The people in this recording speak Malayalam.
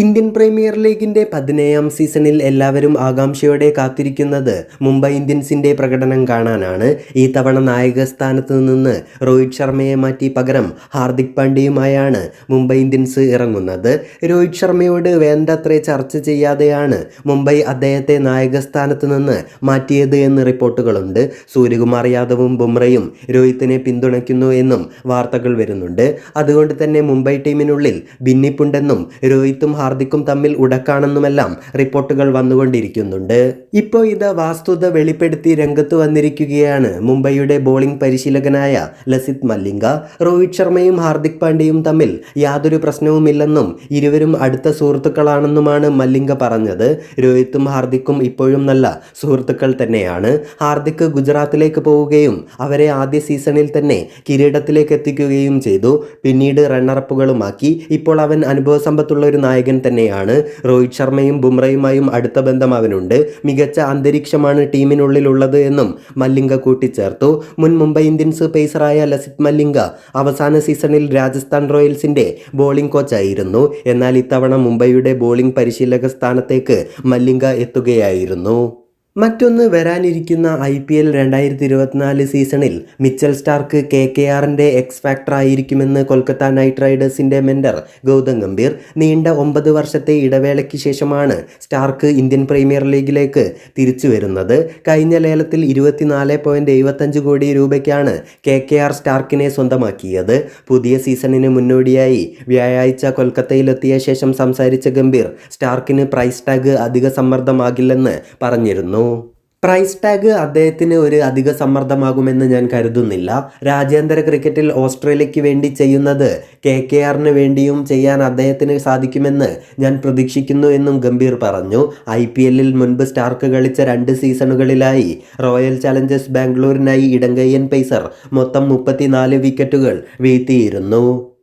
ഇന്ത്യൻ പ്രീമിയർ ലീഗിന്റെ പതിനേഴാം സീസണിൽ എല്ലാവരും ആകാംക്ഷയോടെ കാത്തിരിക്കുന്നത് മുംബൈ ഇന്ത്യൻസിന്റെ പ്രകടനം കാണാനാണ്. ഈ തവണ നായക സ്ഥാനത്ത് നിന്ന് രോഹിത് ശർമ്മയെ മാറ്റി പകരം ഹാർദിക് പാണ്ഡ്യയുമായാണ് മുംബൈ ഇന്ത്യൻസ് ഇറങ്ങുന്നത്. രോഹിത് ശർമ്മയോട് വേണ്ടത്ര ചർച്ച ചെയ്യാതെയാണ് മുംബൈ അദ്ദേഹത്തെ നായക സ്ഥാനത്ത് നിന്ന് മാറ്റിയത് എന്ന് റിപ്പോർട്ടുകളുണ്ട്. സൂര്യകുമാർ യാദവും ബുംറയും രോഹിത്തിനെ പിന്തുണയ്ക്കുന്നു എന്നും വാർത്തകൾ വരുന്നുണ്ട്. അതുകൊണ്ട് തന്നെ മുംബൈ ടീമിനുള്ളിൽ ഭിന്നിപ്പുണ്ടെന്നും രോഹിത്തും ഹാർദിക്കും തമ്മിൽ ഉടക്കാണെന്നുമെല്ലാം റിപ്പോർട്ടുകൾ വന്നുകൊണ്ടിരിക്കുന്നുണ്ട്. ഇപ്പോൾ ഇത് വാസ്തുത വെളിപ്പെടുത്തി രംഗത്ത് വന്നിരിക്കുകയാണ്. മുംബൈയുടെ ബോളിംഗ് പരിശീലകനായ ലസിത് മല്ലിംഗ രോഹിത് ശർമ്മയും ഹാർദിക് പാണ്ഡ്യയും തമ്മിൽ യാതൊരു പ്രശ്നവുമില്ലെന്നും ഇരുവരും അടുത്ത സുഹൃത്തുക്കളാണെന്നുമാണ് മല്ലിംഗ പറഞ്ഞത്. രോഹിത്തും ഹാർദിക്കും ഇപ്പോഴും നല്ല സുഹൃത്തുക്കൾ തന്നെയാണ്. ഹാർദിക് ഗുജറാത്തിലേക്ക് പോവുകയും അവരെ ആദ്യ സീസണിൽ തന്നെ കിരീടത്തിലേക്ക് എത്തിക്കുകയും ചെയ്തു. പിന്നീട് റണ്ണറപ്പുകളുമാക്കി ഇപ്പോൾ അവൻ അനുഭവസമ്പത്തുള്ള ഒരു നായകൻ തന്നെയാണ്. രോഹിത് ശർമ്മയും ബുംറയുമായും അടുത്ത ബന്ധം അവനുണ്ട്. മികച്ച അന്തരീക്ഷമാണ് ടീമിനുള്ളിലുള്ളത് എന്നും മല്ലിംഗ കൂട്ടിച്ചേർത്തു. മുൻ മുംബൈ ഇന്ത്യൻസ് പേസറായ ലസിത് മല്ലിംഗ അവസാന സീസണിൽ രാജസ്ഥാൻ റോയൽസിന്റെ ബോളിംഗ് കോച്ചായിരുന്നു. എന്നാൽ ഇത്തവണ മുംബൈയുടെ ബോളിംഗ് പരിശീലക സ്ഥാനത്തേക്ക് മല്ലിംഗ എത്തുകയായിരുന്നു. മറ്റൊന്ന് വരാനിരിക്കുന്ന ഐ പി എൽ രണ്ടായിരത്തി ഇരുപത്തിനാല് സീസണിൽ മിച്ചൽ സ്റ്റാർക്ക് കെ കെ ആറിന്റെ എക്സ് ഫാക്ടർ ആയിരിക്കുമെന്ന് കൊൽക്കത്ത നൈറ്റ് റൈഡേഴ്സിന്റെ മെൻഡർ ഗൗതം ഗംഭീർ നീണ്ട ഒമ്പത് വർഷത്തെ ഇടവേളയ്ക്ക് ശേഷമാണ് സ്റ്റാർക്ക് ഇന്ത്യൻ പ്രീമിയർ ലീഗിലേക്ക് തിരിച്ചു വരുന്നത് കഴിഞ്ഞ ലേലത്തിൽ ഇരുപത്തിനാല് പോയിന്റ് എഴുപത്തഞ്ച് കോടി രൂപയ്ക്കാണ് കെ കെ ആർ സ്റ്റാർക്കിനെ സ്വന്തമാക്കിയത്. പുതിയ സീസണിന് മുന്നോടിയായി വ്യാഴാഴ്ച കൊൽക്കത്തയിലെത്തിയ ശേഷം സംസാരിച്ച ഗംഭീർ സ്റ്റാർക്കിന് പ്രൈസ് ടാഗ് അധിക സമ്മർദ്ദമാകില്ലെന്ന് പറഞ്ഞിരുന്നു. പ്രൈസ് ടാഗ് അദ്ദേഹത്തിന് ഒരു അധിക സമ്മർദ്ദമാകുമെന്ന് ഞാൻ കരുതുന്നില്ല. രാജ്യാന്തര ക്രിക്കറ്റിൽ ഓസ്ട്രേലിയയ്ക്ക് വേണ്ടി ചെയ്യുന്നത് കെ കെ ആറിന് വേണ്ടിയും ചെയ്യാൻ അദ്ദേഹത്തിന് സാധിക്കുമെന്ന് ഞാൻ പ്രതീക്ഷിക്കുന്നു എന്നും ഗംഭീർ പറഞ്ഞു. ഐ പി എല്ലിൽ മുൻപ് സ്റ്റാർക്ക് കളിച്ച രണ്ട് സീസണുകളിലായി റോയൽ ചലഞ്ചേഴ്സ് ബാംഗ്ലൂരിനായി ഇടങ്കയ്യൻ പേസർ മൊത്തം മുപ്പത്തിനാല് വിക്കറ്റുകൾ വീഴ്ത്തിയിരുന്നു.